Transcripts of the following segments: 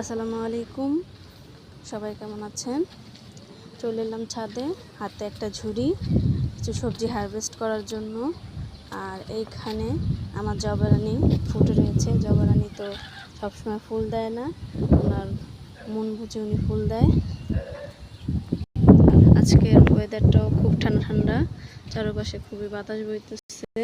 আসসালামু আলাইকুম। সবাই কেমন আছেন? চলে এলাম ছাদে, হাতে একটা ঝুড়ি, কিছু সবজি হারভেস্ট করার জন্য। আর এইখানে আমার জবারানি ফুটে রয়েছে। জবারানি তো সবসময় ফুল দেয় না, ওনার মন বুঝে উনি ফুল দেয়। আজকের ওয়েদারটাও খুব ঠান্ডা ঠান্ডা, চারপাশে খুবই বাতাস বইতেছে।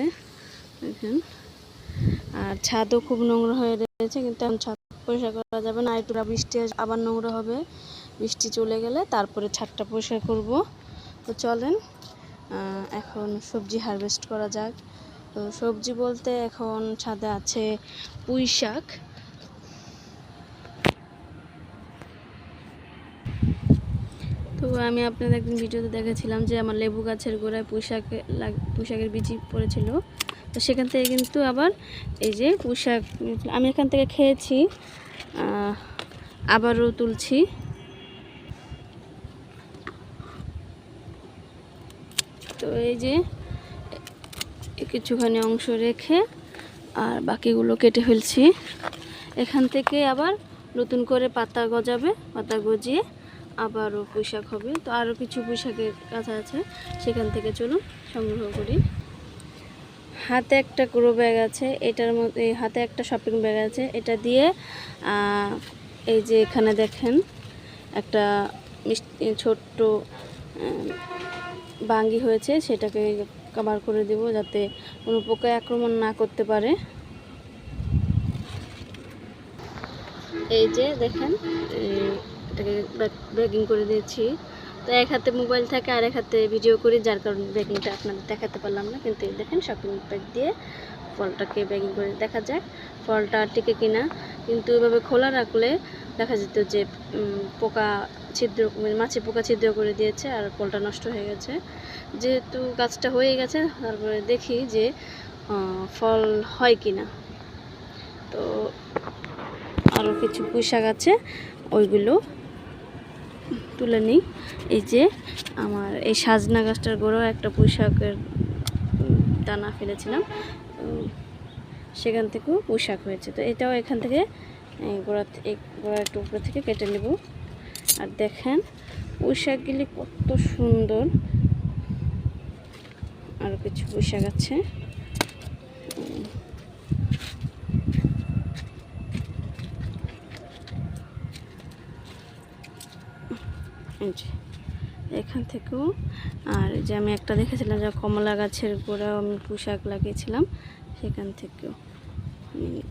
আর ছাদও খুব নোংরা হয়ে রয়েছে, কিন্তু এখন ছাদ পরিষ্কার করা যাবে না, একটু বৃষ্টি আবার নোংরা হবে। বৃষ্টি চলে গেলে তারপরে ছাদটা পরিষ্কার করব। তো চলেন এখন সবজি হারভেস্ট করা যাক। তো সবজি বলতে এখন ছাদে আছে পুঁই শাক। তো আমি আপনাদের একদিন ভিডিওতে দেখেছিলাম যে আমার লেবু গাছের গোড়ায় পুঁইশাক পুঁইশাকের বীজি পড়েছিল। তো সেখান থেকে কিন্তু আবার এই যে পুঁইশাক আমি এখান থেকে খেয়েছি আবারও তুলছি। তো এই যে কিছুখানি অংশ রেখে আর বাকিগুলো কেটে ফেলছি। এখান থেকে আবার নতুন করে পাতা গজাবে, পাতা গজিয়ে আবারও পুঁইশাক হবে। তো আরও কিছু পুঁইশাকের কাছা আছে, সেখান থেকে চলুন সংগ্রহ করি। হাতে একটা গ্রো ব্যাগ আছে, এটার মধ্যে হাতে একটা শপিং ব্যাগ আছে, এটা দিয়ে এই যে এখানে দেখেন, একটা মিষ্টি, ছোট্ট বাঙ্গি হয়েছে, সেটাকে কভার করে দেব যাতে কোনো পোকায় আক্রমণ না করতে পারে। এই যে দেখেন এটাকে ব্যাগিং করে দিয়েছি। তো এক হাতে মোবাইল থাকে, আর এক হাতে ভিডিও করি, যার কারণে ব্যাগিংটা আপনাদের দেখাতে পারলাম না। কিন্তু দেখেন শপিং ব্যাগ দিয়ে ফলটাকে ব্যাগিং করে দেখা যায় ফলটা টিকে কিনা। কিন্তু এভাবে খোলা রাখলে দেখা যেত যে পোকা ছিদ্র মানে মাছি পোকা ছিদ্র করে দিয়েছে, আর ফলটা নষ্ট হয়ে গেছে। যেহেতু গাছটা হয়ে গেছে, তারপরে দেখি যে ফল হয় কিনা। তো আরও কিছু পুঁইশাক আছে, ওইগুলো তুলে নিই। এই যে আমার এই সাজনা গাছটার গোড়াও একটা পুঁইশাকের দানা ফেলেছিলাম। সেখান থেকেও পুঁইশাক হয়েছে। তো এটাও এখান থেকে গোড়া গোড়ার টুকরো থেকে কেটে নেব। আর দেখেন পুঁইশাকগুলি কত সুন্দর। আরও কিছু পুঁইশাক আছে উম, এই যে এখান থেকেও। আর যে আমি একটা দেখেছিলাম যে কমলা গাছের গোড়াও আমি পোশাক লাগিয়েছিলাম, সেখান থেকেও নিব।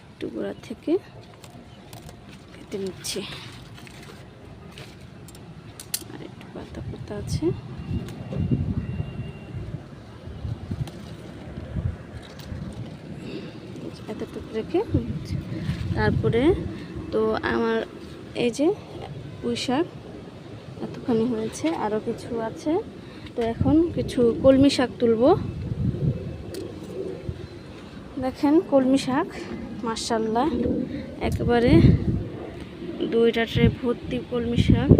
একটু গোড়া থেকে কেটে নিচ্ছি। আর একটু পাতা পাতা আছে। এতটুকু রেখে তারপরে তো আমার এই যে পুঁই শাক এতখানি হয়েছে আরও কিছু আছে। তো এখন কিছু কলমি শাক তুলব। দেখেন কলমি শাক মার্শাল্লাহ একবারে দুইটা ট্রে ভর্তি কলমি শাক।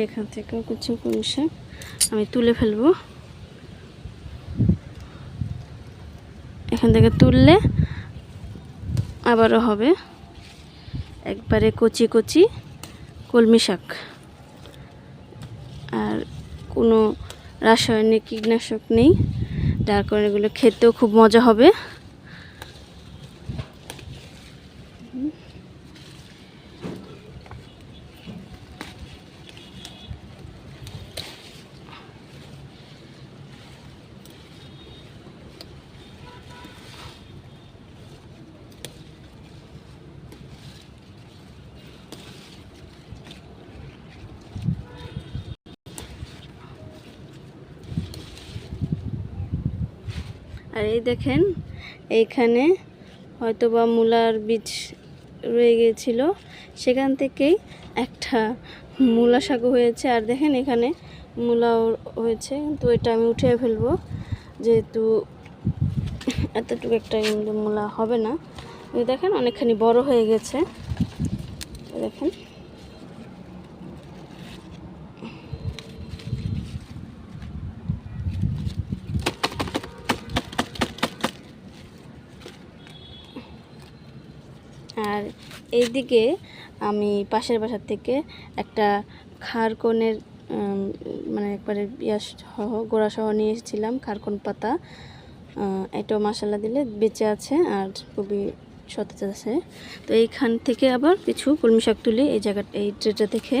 এখান থেকেও কিছু শাক আমি তুলে ফেলব। এখান থেকে তুললে আবারও হবে একবারে কচি কচি কলমি শাক। আর কোনো রাসায়নিক কীটনাশক নেই, যার কারণে এগুলো খেতেও খুব মজা হবে। আর এই দেখেন, এইখানে হয়তো বা মূলার বীজ রয়ে গিয়েছিল। সেখান থেকেই একটা মূলা শাকও হয়েছে। আর দেখেন এখানে মূলাও হয়েছে, কিন্তু এটা আমি উঠিয়ে ফেলব। যেহেতু এতটুকু একটা মূলা হবে না। দেখেন অনেকখানি বড় হয়ে গেছে। দেখেন আর এইদিকে আমি পাশের বাসার থেকে একটা খারকনের মানে একবারে ইয়াস সহ, গোড়া সহ নিয়ে এসেছিলাম, খারকন পাতা। এটাও মশালা দিলে বেঁচে আছে আর খুবই সতেজ আছে। তো এইখান থেকে আবার কিছু কলমি শাক তুলে এই জায়গা, এই ট্রেটা থেকে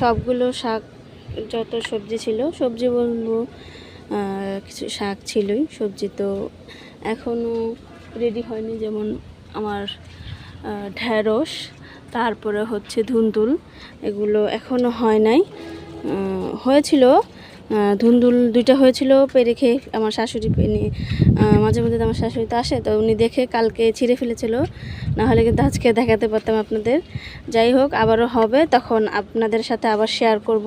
সবগুলো শাক, যত সবজি ছিল, সবজি বলব কিছু শাক ছিলই, সবজি তো এখনও রেডি হয়নি, যেমন আমার ঢ্যাঁড়স, তারপরে হচ্ছে ধুন্দুল এগুলো এখনও হয় নাই। হয়েছিল ধুন্দুল দুইটা হয়েছিল, পেরে খেয়ে আমার শাশুড়ি মাঝে মধ্যে আমার শাশুড়ি তো আসে, তো উনি দেখে কালকে ছিঁড়ে ফেলেছিল। না হলে কিন্তু আজকে দেখাতে পারতাম আপনাদের। যাই হোক, আবারও হবে, তখন আপনাদের সাথে আবার শেয়ার করব।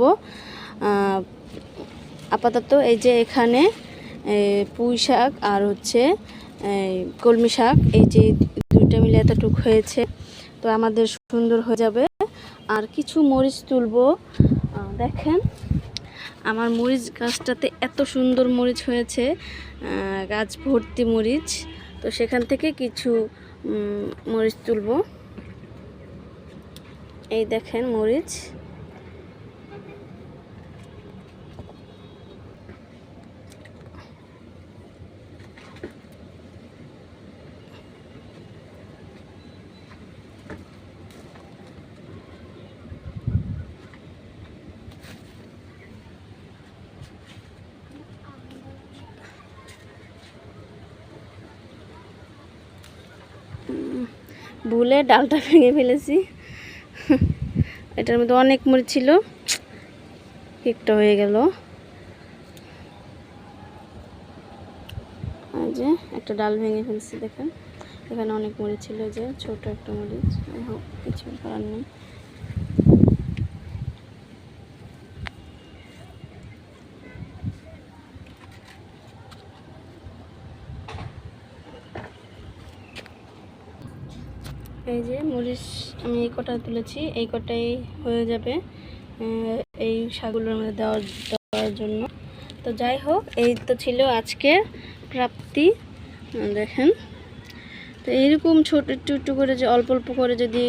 আপাতত এই যে এখানে পুঁই শাক আর হচ্ছে কলমি শাক, এই যে দুইটা মিলে এতটুক হয়েছে, তো আমাদের সুন্দর হয়ে যাবে। আর কিছু মরিচ তুলবো। দেখেন আমার মরিচ গাছটাতে এত সুন্দর মরিচ হয়েছে গাছ ভর্তি মরিচ। তো সেখান থেকে কিছু মরিচ তুলব। এই দেখেন মরিচ। ভুলে ডালটা ভেঙে ফেলেছি। এটার মধ্যে অনেক মরিচ ছিল। কেকটা হয়ে গেল। যে, একটা ডাল ভেঙে ফেলছি, দেখেন। এখানে অনেক মরিচ ছিল যে, ছোট একটা মরিচ। কিছু করার নেই। এই যে মরিচ আমি এই কটা তুলেছি, এই কটাই হয়ে যাবে এই শাকগুলোর মধ্যে দেওয়ার দেওয়ার জন্য। তো যাই হোক, এই তো ছিল আজকে প্রাপ্তি, দেখেন। তো এইরকম ছোট একটু একটু করে যে অল্প অল্প করে যদি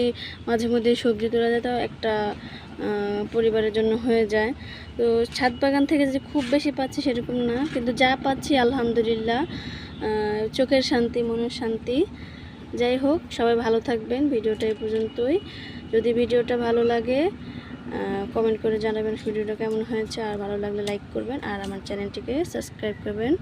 মাঝে মধ্যে সবজি তোলা যায়, তাও একটা পরিবারের জন্য হয়ে যায়। তো ছাদ বাগান থেকে যে খুব বেশি পাচ্ছি সেরকম না, কিন্তু যা পাচ্ছি আলহামদুলিল্লাহ চোখের শান্তি, মনের শান্তি। যাই হোক, সবাই ভালো থাকবেন। ভিডিওটা এই পর্যন্তই। যদি ভিডিওটা ভালো লাগে কমেন্ট করে জানাবেন ভিডিওটা কেমন হয়েছে। আর ভালো লাগলে লাইক করবেন। আর আমার চ্যানেলটিকে সাবস্ক্রাইব করবেন।